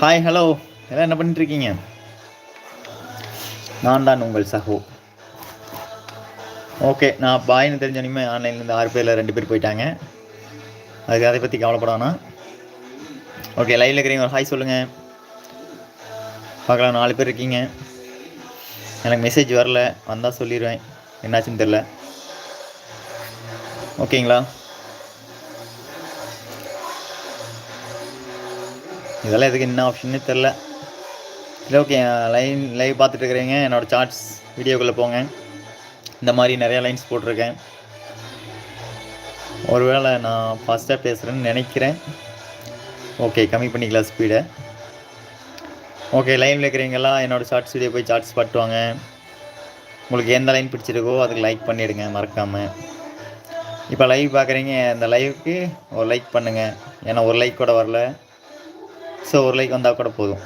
Hi hello எல்லாம் என்ன பண்ணிட்டுருக்கீங்க? நான் தான் உங்கள் சகோ ஓகே நான் பாய்னு தெரிஞ்சோனையுமே ஆன்லைன்லேருந்து ஆறு பேரில் ரெண்டு பேர் போயிட்டாங்க. அதுக்கு அதை பற்றி கவலைப்படானா ஓகே லைவில் இருக்கிறீங்க ஒரு ஹாய் சொல்லுங்கள் பார்க்கலாம் நாலு பேர் இருக்கீங்க. எனக்கு மெசேஜ் வரல. வந்தால் சொல்லிடுவேன். என்னாச்சுன்னு தெரில ஓகேங்களா இதெல்லாம் எதுக்கு என்ன ஆப்ஷன்னு தெரில இல்லை ஓகே லைன் லைவ் பார்த்துட்டு இருக்கிறீங்க. என்னோடய சார்ட்ஸ் வீடியோக்குள்ளே போங்க. இந்த மாதிரி நிறையா லைன்ஸ் போட்டிருக்கேன். ஒருவேளை நான் ஃபாஸ்ட்டாக பேசுகிறேன்னு நினைக்கிறேன். ஓகே கம்மி பண்ணிக்கலாம் ஸ்பீடை ஓகே லைனில் இருக்கிறீங்களா? என்னோடய ஷார்ட்ஸ் வீடியோ போய் சார்ட்ஸ் பட்டுவாங்க உங்களுக்கு எந்த லைன் பிடிச்சிருக்கோ அதுக்கு லைக் பண்ணிவிடுங்க மறக்காமல் இப்போ லைவ் பார்க்குறீங்க அந்த லைவுக்கு ஒரு லைக் பண்ணுங்கள் ஏன்னா ஒரு லைக் கூட வரல. ஸோ ஒரு லைக் வந்தால் கூட போதும்.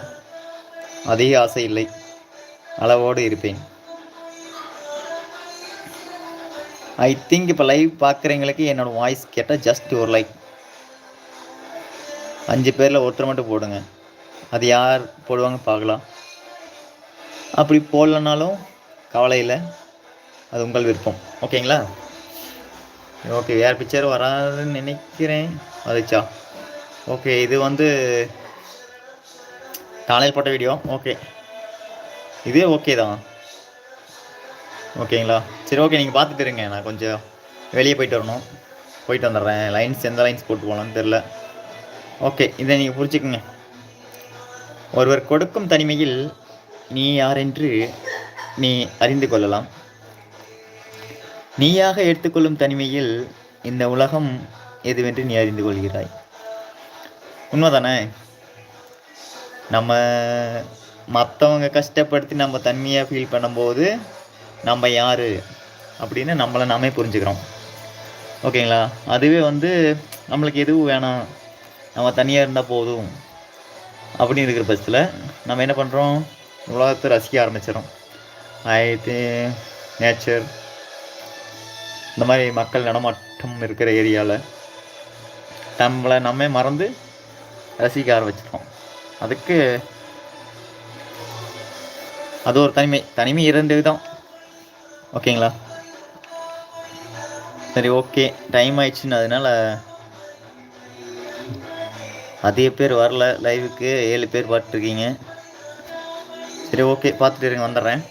அதிக ஆசை இல்லை. அளவோடு இருப்பேன். ஐ திங்க் இப்போ லைவ் பார்க்குறவங்களுக்கு என்னோடய வாய்ஸ் கேட்டால் ஜஸ்ட் ஒரு லைக் அஞ்சு பேரில் ஒருத்தர் மட்டும் போடுங்க. அது யார் போடுவாங்க பார்க்கலாம். அப்படி போடலனாலும் கவலை இல்லை. அது உங்கள் விருப்பம். ஓகேங்களா ஓகே வேறு பிக்சர் வராதுன்னு நினைக்கிறேன். அதுச்சா ஓகே இது வந்து காலையில் போட்ட வீடியோ ஓகே இதே ஓகே தான். ஓகேங்களா சரி ஓகே நீங்கள் பார்த்துட்டு இருங்க நான் கொஞ்சம் வெளியே போயிட்டு வரணும். போயிட்டு வந்துடுறேன். லைன்ஸ் எந்த லைன்ஸ் போட்டு போகலான்னு தெரில ஓகே இதை நீங்கள் புரிஞ்சுக்குங்க. ஒருவர் கொடுக்கும் தனிமையில் நீ யார் என்று நீ அறிந்து கொள்ளலாம். நீயாக எடுத்துக்கொள்ளும் தனிமையில் இந்த உலகம் எதுவென்று நீ அறிந்து கொள்கிறாய். உண்மைதானே? நம்ம மற்றவங்க கஷ்டப்படுத்தி நம்ம தன்மையாக ஃபீல் பண்ணும்போது நம்ம யார் அப்படின்னு நம்மளை நாமே புரிஞ்சுக்கிறோம். ஓகேங்களா? அதுவே வந்து நம்மளுக்கு எதுவும் வேணாம். நம்ம தனியாக இருந்தால் போதும். அப்படின்னு இருக்கிற பட்சத்தில் நம்ம என்ன பண்ணுறோம் உலகத்தை ரசிக்க ஆரம்பிச்சிடும் ஆயிரத்தி நேச்சர் இந்த மாதிரி மக்கள் நடமாட்டம் இருக்கிற ஏரியாவில் நம்மளை நம்ம மறந்து ரசிக்க ஆரம்பிச்சிட்டோம் அதுக்கு அது ஒரு தனிமை தனிமை இரண்டு விதம் ஓகேங்களா? சரி ஓகே. டைம் ஆயிடுச்சுன்னு அதனால அதிக பேர் வரல லைவுக்கு ஏழு பேர் பார்த்துருக்கீங்க சரி ஓகே. பார்த்துட்டு இருங்க வந்துடுறேன்.